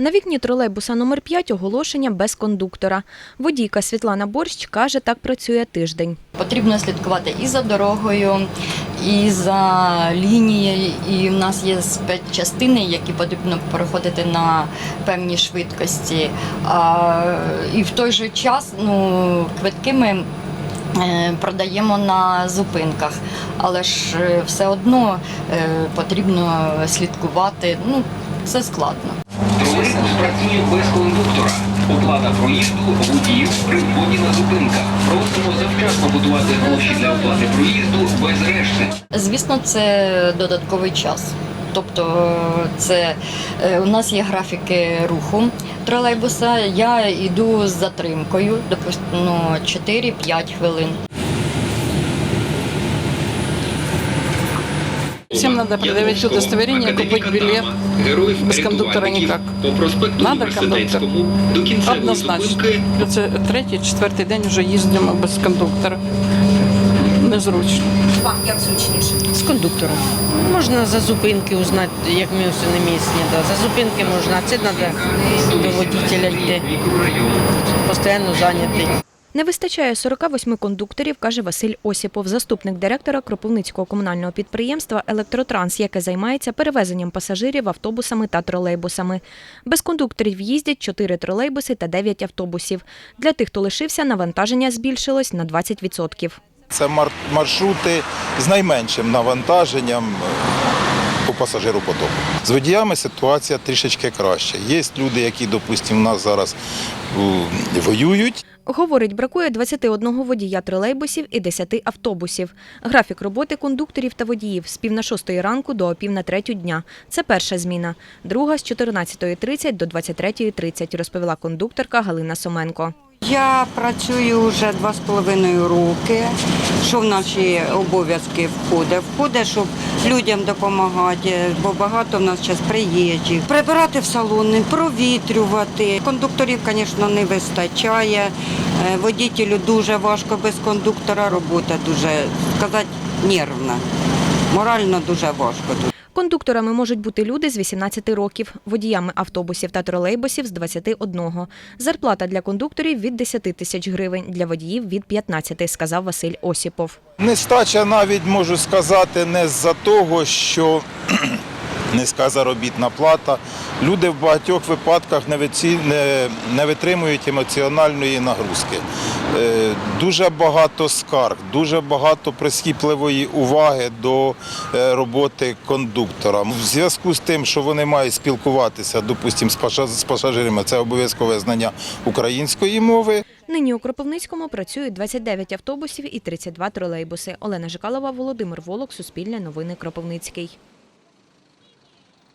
На вікні тролейбуса номер 5 оголошення без кондуктора. Водійка Світлана Борщ каже, так працює тиждень. Потрібно слідкувати і за дорогою, і за лінією. І в нас є спецчастини, які потрібно переходити на певні швидкості. І в той же час ну, квитки ми е, продаємо на зупинках, але ж е, все одно е, потрібно слідкувати. Ну, це складно. Тролейбус працює без кондуктора. Оплата проїзду водіїв при вході на зупинках. Просимо завчасно готувати гроші для оплати проїзду без решти. Звісно, це додатковий час. Тобто, це е, у нас є графіки руху тролейбуса. Я йду з затримкою, допустимо, ну, 4-5 хвилин. Всем надо предъявить удостоверение, купить билет. Без кондуктора ніяк. Надо кінцевої Однозначно. Це третій, четвертий день вже їздимо без кондуктора. Незручно. З кондуктором. Можна за зупинки узнати, як ми все не місні. Да. За зупинки можна, а це треба до водителя йти. Постійно зайнятий. Не вистачає 48 кондукторів, каже Василь Осіпов, заступник директора Кропивницького комунального підприємства Електротранс, яке займається перевезенням пасажирів автобусами та тролейбусами. Без кондукторів їздять 4 тролейбуси та 9 автобусів. Для тих, хто лишився, навантаження збільшилось на 20%. Це мар- маршрути з найменшим навантаженням е, по пасажиропотоку. З водіями ситуація трішечки краще. Є люди, які, допустимо, у нас зараз воюють. Говорить, бракує 21 водія тролейбусів і 10 автобусів. Графік роботи кондукторів та водіїв з пів на шостої ранку до пів на третю дня. Це перша зміна. Друга з 14.30 до 23.30, розповіла кондукторка Галина Соменко. Я працюю вже два з половиною роки. Що в наші обов'язки входить? Входить, щоб людям допомагати, бо багато в нас зараз приїжджих. Прибирати в салони, провітрювати. Кондукторів, звісно, не вистачає. Е, Водітелю дуже важко без кондуктора. Робота дуже сказати нервна. Морально дуже важко. Кондукторами можуть бути люди з 18 років, водіями автобусів та тролейбусів з 21. Зарплата для кондукторів від 10 тисяч гривень, для водіїв від 15, сказав Василь Осіпов. Нестача навіть можу сказати не з-за того, що низька заробітна плата. Люди в багатьох випадках не, витримують емоціональної нагрузки. Е, Дуже багато скарг, дуже багато прискіпливої уваги до е, роботи кондуктора. В зв'язку з тим, що вони мають спілкуватися, допустимо, з пасажирами, це обов'язкове знання української мови. Нині у Кропивницькому працюють 29 автобусів і 32 тролейбуси. Олена Жикалова, Володимир Волок, Суспільне новини Кропивницький.